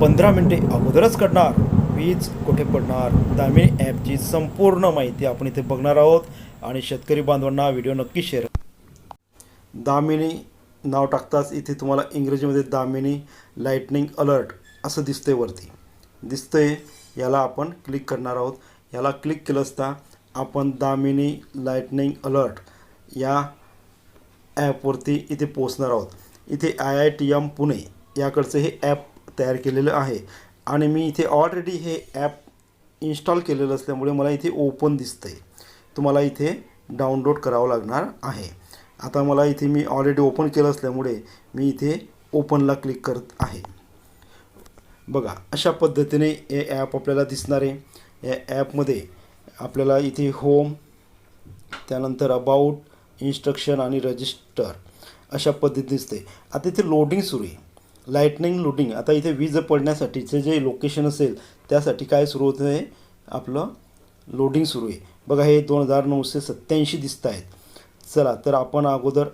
पंधरा मिनटे अगोदरच काढणार वीज कुठे पडणार? दामिनी ॲपची संपूर्ण माहिती आपण इथे बघणार आहोत आणि शेतकरी बांधवांना व्हिडिओ नक्की शेअर दामिनी नाव टाकताच इथे तुम्हाला इंग्रजीमध्ये दामिनी लाईटनिंग अलर्ट असं दिसतंय वरती. दिसतंय याला आपण क्लिक करणार आहोत. याला क्लिक केलं असता आपण दामिनी लाईटनिंग अलर्ट या ॲपवरती इथे पोचणार आहोत. इथे I I T M Pune याकडचं हे ॲप तयार केलेलं आहे. आणि मी इथे ऑलरेडी हे ॲप इन्स्टॉल केलेलं असल्यामुळे मला इथे ओपन दिसतं आहे तुम्हाला इथे डाउनलोड करावं लागणार आहे. आता मला इथे मी ऑलरेडी ओपन केलं असल्यामुळे मी इथे ओपनला क्लिक करत आहे. बघा अशा पद्धतीने हे ॲप आपल्याला दिसणार आहे. या ॲपमध्ये आपल्याला इथे होम त्यानंतर अबाउट इन्स्ट्रक्शन आणि रजिस्टर अशा पद्धती दिसते. आता इथे लोडिंग सुरू आहे. लाईटनिंग लोडिंग आता इथे वीज पडण्यासाठीचे जे लोकेशन असेल त्यासाठी काय सुरू होतं आहे? आपलं लोडिंग सुरू आहे. बघा हे दोन हजार नऊशे सत्त्याऐंशी दिसत आहेत. चला तर आपण अगोदर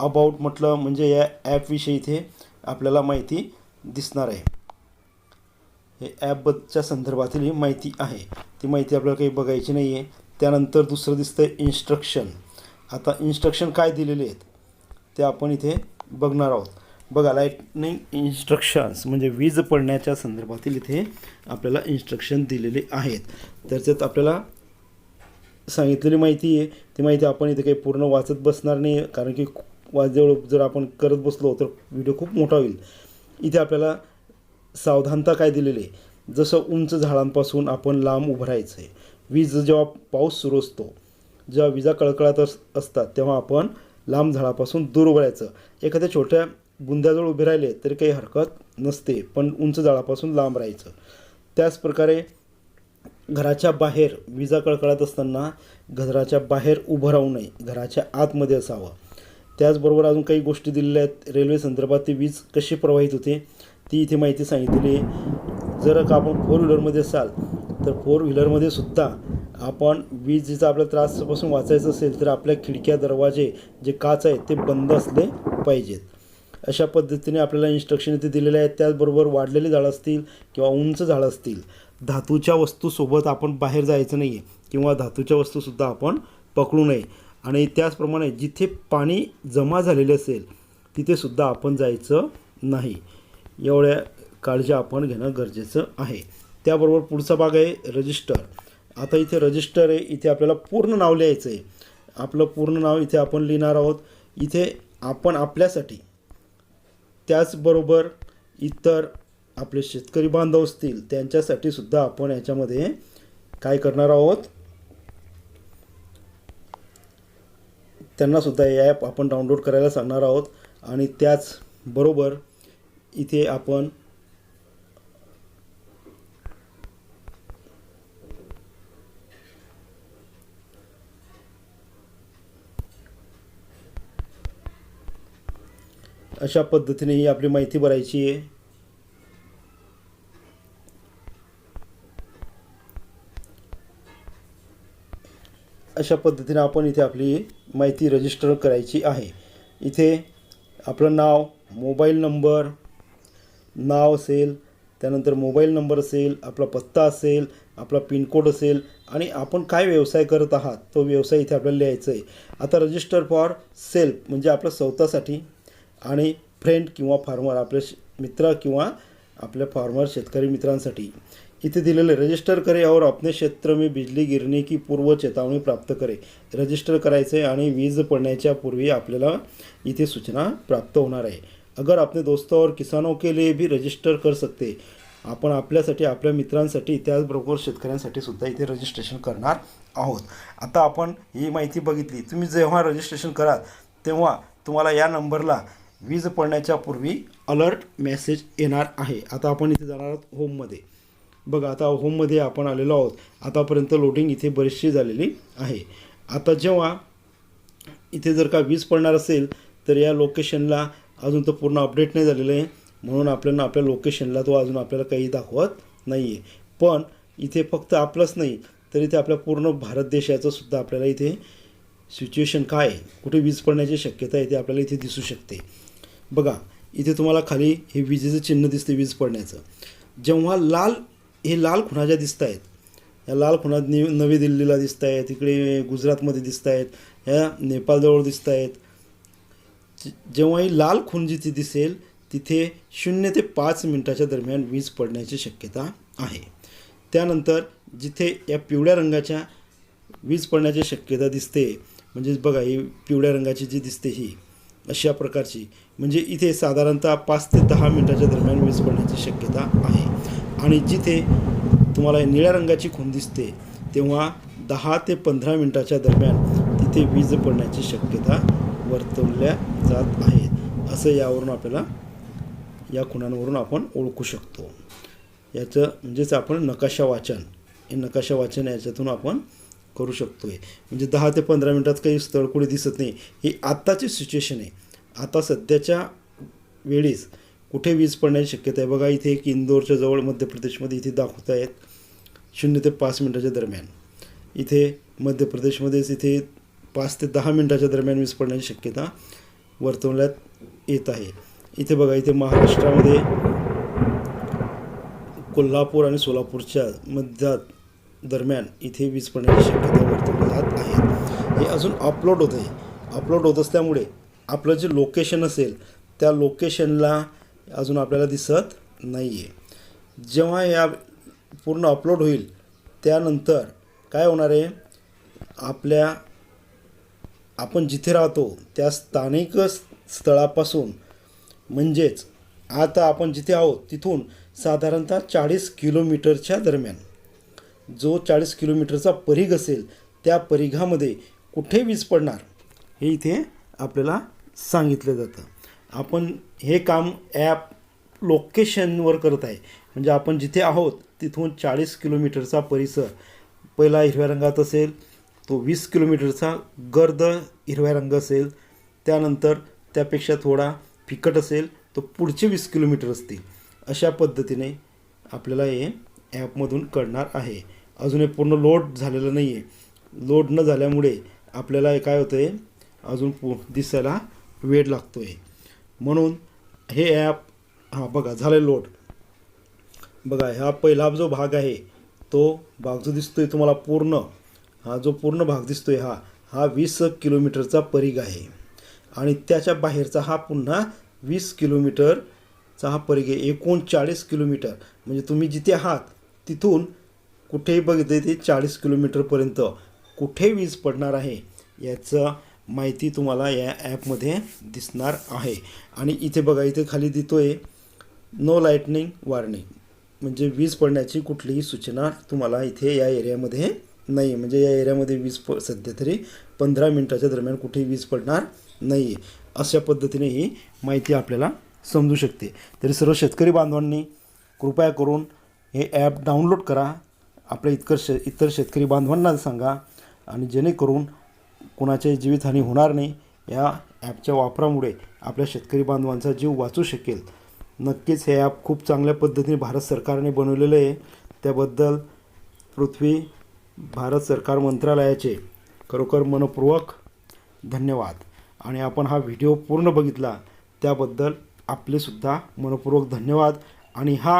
अबाउट म्हटलं म्हणजे या ॲपविषयी इथे आपल्याला माहिती दिसणार आहे. हे ॲपच्या संदर्भातील ही माहिती आहे. ती माहिती आपल्याला काही बघायची नाही आहे त्यानंतर दुसरं दिसतं आहे इन्स्ट्रक्शन आता इन्स्ट्रक्शन काय दिलेले आहेत ते आपण इथे बघणार आहोत. बघा लाईटनिंग इन्स्ट्रक्शन्स म्हणजे वीज पडण्याच्या संदर्भातील इथे आपल्याला इन्स्ट्रक्शन दिलेले आहेत. त्याच्यात आपल्याला सांगितलेली माहिती आहे. ती माहिती आपण इथे काही पूर्ण वाचत बसणार नाही कारण की वाजवळ जर आपण करत बसलो तर व्हिडिओ खूप मोठा होईल. इथे आपल्याला सावधानता काय दिलेली आहे? जसं उंच झाडांपासून आपण लांब उभं राहायचं आहे वीज जेव्हा पाऊस सुरू असतो जेव्हा विजा कळकळत अस असतात तेव्हा आपण लांब झाडापासून दूर उभं राहायचं. एखाद्या छोट्या बुंद्याजवळ उभे राहिले तरी काही हरकत नसते पण उंच जाळापासून लांब राहायचं. त्याचप्रकारे घराच्या बाहेर विजा कळकळत असताना घराच्या बाहेर उभं राहू नये घराच्या आतमध्ये असावं. त्याचबरोबर अजून काही गोष्टी दिलेल्या आहेत. रेल्वे संदर्भात ती वीज कशी प्रवाहित होते ती इथे माहिती सांगितलेली आहे. जर का आपण फोर व्हीलरमध्ये असाल तर फोर व्हीलरमध्ये सुद्धा आपण विजेचा आपल्या त्रासापासून वाचायचं असेल तर आपल्या खिडक्या दरवाजे जे काच आहेत ते बंद असले पाहिजेत. अशा पद्धतीने आपल्याला इन्स्ट्रक्शन इथे दिलेले आहेत. त्याचबरोबर वाढलेले झाडं असतील किंवा उंच झाडं असतील धातूच्या वस्तूसोबत आपण बाहेर जायचं नाही आहे किंवा धातूच्या वस्तूसुद्धा आपण पकडू नये. आणि त्याचप्रमाणे जिथे पाणी जमा झालेले असेल तिथेसुद्धा आपण जायचं नाही. एवढ्या काळजी आपण घेणं गरजेचं आहे. त्याबरोबर पुढचा भाग आहे रजिस्टर आता इथे रजिस्टर आहे इथे आपल्याला पूर्ण नाव लिहायचं आहे आपलं पूर्ण नाव इथे आपण लिहिणार आहोत. इथे आपण आपल्यासाठी त्याचबरोबर इतर आपले शेतकरी बांधव असतील त्यांच्यासाठी सुद्धा आपण याच्यामध्ये काय करणार आहोत? त्यांनासुद्धा हे ॲप आपण डाउनलोड करायला सांगणार आहोत. आणि त्याचबरोबर इथे आपण अशा पद्धतीने ही आपली माहिती भरायची आहे. अशा पद्धतीने आपण इथे आपली माहिती रजिस्टर करायची आहे. इथे आपलं नाव मोबाईल नंबर नाव असेल त्यानंतर मोबाईल नंबर असेल आपला पत्ता असेल आपला पिनकोड असेल आणि आपण काय व्यवसाय करत आहात तो व्यवसाय इथे आपल्याला लिहायचा आहे. आता रजिस्टर फॉर सेल्फ म्हणजे आपलं स्वतःसाठी आणि फ्रेंड किंवा फार्मर आपले मित्र किंवा आपल्या फार्मर शेतकरी मित्रांसाठी. इथे दिलेले रजिस्टर करे और अपने क्षेत्र में बिजली गिरने की पूर्व चेतावणी प्राप्त करे. रजिस्टर करायचं आहे आणि वीज पडण्याच्या पूर्वी आपल्याला इथे सूचना प्राप्त होणार आहे. अगर आपले दोस्तों और किसानों के लिए भी रजिस्टर कर सकते आपण आपल्यासाठी आपल्या मित्रांसाठी त्याचबरोबर शेतकऱ्यांसाठी सुद्धा इथे रजिस्ट्रेशन करणार आहोत. आता आपण ही माहिती बघितली. तुम्ही जेव्हा रजिस्ट्रेशन कराल तेव्हा तुम्हाला या नंबरला वीज पडण्याच्या पूर्वी अलर्ट मेसेज येणार आहे. आता आपण इथे जाणार आहोत होममध्ये बघा आता होममध्ये आपण आलेलो आहोत. आतापर्यंत लोडिंग इथे बरीचशी झालेली आहे. आता जेव्हा इथे जर का वीज पडणार असेल तर या लोकेशनला अजून तर पूर्ण अपडेट नाही झालेलं आहे. म्हणून आपल्याला आपल्या लोकेशनला तो अजून आपल्याला काही दाखवत नाही आहे पण इथे फक्त आपलंच नाही तर इथे आपल्या पूर्ण भारत देशाचं सुद्धा आपल्याला इथे सिच्युएशन काय आहे? कुठे वीज पडण्याची शक्यता आहे ते आपल्याला इथे दिसू शकते. बघा इथे तुम्हाला खाली हे विजेचं चिन्ह दिसते वीज पडण्याचं. जेव्हा लाल हे लाल खुणाच्या दिसत आहेत या लाल खुणा नि नवी दिल्लीला दिसत आहेत तिकडे गुजरातमध्ये दिसत आहेत ह्या नेपाळजवळ दिसत आहेत जेव्हा ही लाल खून जिथे दिसेल तिथे शून्य ते पाच मिनटाच्या दरम्यान वीज पडण्याची शक्यता आहे. त्यानंतर जिथे या पिवळ्या रंगाच्या वीज पडण्याची शक्यता दिसते म्हणजेच बघा ही पिवळ्या रंगाची जी दिसते ही अशा प्रकारची. म्हणजे इथे साधारणतः पाच ते दहा मिनटाच्या दरम्यान वीज पडण्याची शक्यता आहे. आणि जिथे तुम्हाला निळ्या रंगाची खून दिसते तेव्हा दहा ते पंधरा मिनटाच्या दरम्यान तिथे वीज पडण्याची शक्यता वर्तवल्या जात आहे. असं यावरून आपल्याला या खुणांवरून आपण ओळखू शकतो. याचं म्हणजेच आपण नकाशा वाचन हे नकाशा वाचन याच्यातून आपण करू शकतो आहे म्हणजे दहा ते पंधरा मिनटात काही स्थळ कुठे दिसत नाही. ही आत्ताची सिच्युएशन आहे. आता सध्याच्या वेळेस कुठे वीज पडण्याची शक्यता आहे? बघा इथे एक इंदोरच्या जवळ मध्य प्रदेशमध्ये इथे दाखवत आहेत. शून्य ते पाच मिनटाच्या दरम्यान. इथे मध्य प्रदेशमध्येच इथे पाच ते दहा मिनटाच्या दरम्यान वीज पडण्याची शक्यता वर्तवण्यात येत आहे. इथे बघा इथे महाराष्ट्रामध्ये कोल्हापूर आणि सोलापूरच्या मध्यात दरम्यान इथे वीज पडण्याची शक्यता वर्तवली जात आहे हे अजून अपलोड होत आहे. अपलोड होत असल्यामुळे आपलं जे लोकेशन असेल त्या लोकेशनला अजून आपल्याला दिसत नाही आहे जेव्हा या पूर्ण अपलोड होईल त्यानंतर काय होणार आहे? आपल्या आपण जिथे राहतो त्या स्थानिक स्थळापासून म्हणजेच आता आपण जिथे आहोत तिथून साधारणतः चाळीस किलोमीटरच्या दरम्यान. जो चाळीस किलोमीटरचा परिघ असेल त्या परिघामध्ये कुठे वीज पडणार? हे इथे आपल्याला सांगितलं जातं. आपण हे काम ॲप लोकेशनवर करत आहे. म्हणजे आपण जिथे आहोत तिथून चाळीस किलोमीटरचा परिसर. पहिला हिरव्या रंगात असेल तो वीस किलोमीटरचा गर्द हिरव्या रंग असेल. त्यानंतर त्यापेक्षा थोडा फिकट असेल तो पुढचे वीस किलोमीटर असतील. अशा पद्धतीने आपल्याला हे ॲपमधून कळणार आहे. अजून हे पूर्ण लोड झालेलं नाही आहे लोड न झाल्यामुळे आपल्याला हे काय होतं आहे अजून पु दिसायला वेळ लागतो आहे म्हणून हे ॲप हां बघा झालं लोड बघा हा पहिला जो भाग आहे तो भाग जो दिसतो आहे तुम्हाला पूर्ण हा जो पूर्ण भाग दिसतो आहे हा हा वीस किलोमीटरचा परिघ आहे. आणि त्याच्या बाहेरचा हा पुन्हा वीस किलोमीटरचा हा परिघ आहे. एकूण चाळीस किलोमीटर. म्हणजे तुम्ही जिथे आहात तिथून कुठेही बघितले ते चाळीस किलोमीटरपर्यंत कुठे वीज पडणार आहे याचं माहिती तुम्हाला या ॲपमध्ये दिसणार आहे. आणि इथे बघा इथे खाली आहे नो लाईटनिंग वॉर्निंग म्हणजे वीज पडण्याची कुठलीही सूचना तुम्हाला इथे या एरियामध्ये नाही म्हणजे या एरियामध्ये वीज प सध्या तरी पंधरा मिनटाच्या दरम्यान कुठेही वीज पडणार नाही आहे अशा पद्धतीने ही माहिती आपल्याला समजू शकते. तरी सर्व शेतकरी बांधवांनी कृपया करून हे ॲप डाउनलोड करा. आपल्या इतकर शे इतर शेतकरी बांधवांना सांगा आणि जेणेकरून कोणाची जीवितहानी होणार नाही. या ॲपच्या वापरामुळे आपल्या शेतकरी बांधवांचा जीव वाचू शकेल. नक्कीच हे ॲप खूप चांगल्या पद्धतीने भारत सरकारने बनवलेलं आहे. त्याबद्दल पृथ्वी भारत सरकार मंत्रालयाचे खरोखर मनपूर्वक धन्यवाद. आणि आपण हा व्हिडिओ पूर्ण बघितला त्याबद्दल आपलेसुद्धा मनपूर्वक धन्यवाद. आणि हा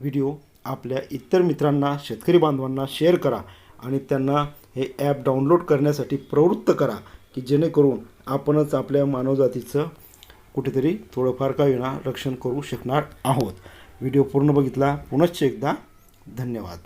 व्हिडिओ आपल्या इतर मित्रांना शेतकरी बांधवांना शेअर करा आणि त्यांना हे ॲप डाउनलोड करण्यासाठी प्रवृत्त करा की जेणेकरून आपणच आपल्या मानवजातीचं कुठेतरी थोडंफार का विना रक्षण करू शकणार आहोत. व्हिडिओ पूर्ण बघितला पुनश्च एकदा धन्यवाद.